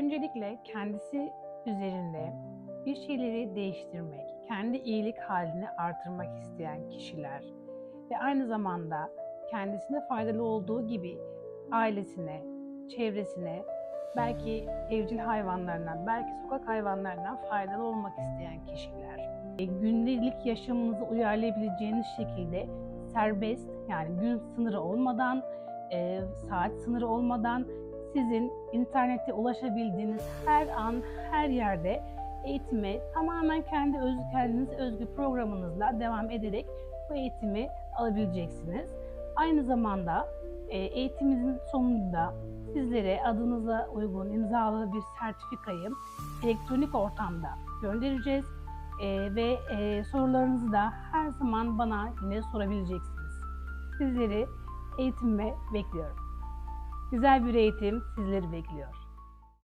Öncelikle kendisi üzerinde bir şeyleri değiştirmek, kendi iyilik halini artırmak isteyen kişiler ve aynı zamanda kendisine faydalı olduğu gibi ailesine, çevresine, belki evcil hayvanlarından, belki sokak hayvanlarından faydalı olmak isteyen kişiler. E, Gündelik yaşamınızı uyarlayabileceğiniz şekilde serbest yani gün sınırı olmadan, e, saat sınırı olmadan sizin internette ulaşabildiğiniz her an, her yerde eğitime tamamen kendi özgü, kendinize özgü programınızla devam ederek bu eğitimi alabileceksiniz. Aynı zamanda e, eğitimimizin sonunda sizlere adınıza uygun imzalı bir sertifikayı elektronik ortamda göndereceğiz. E, ve e, sorularınızı da her zaman bana yine sorabileceksiniz. Sizleri eğitime bekliyorum. Güzel bir eğitim sizleri bekliyor.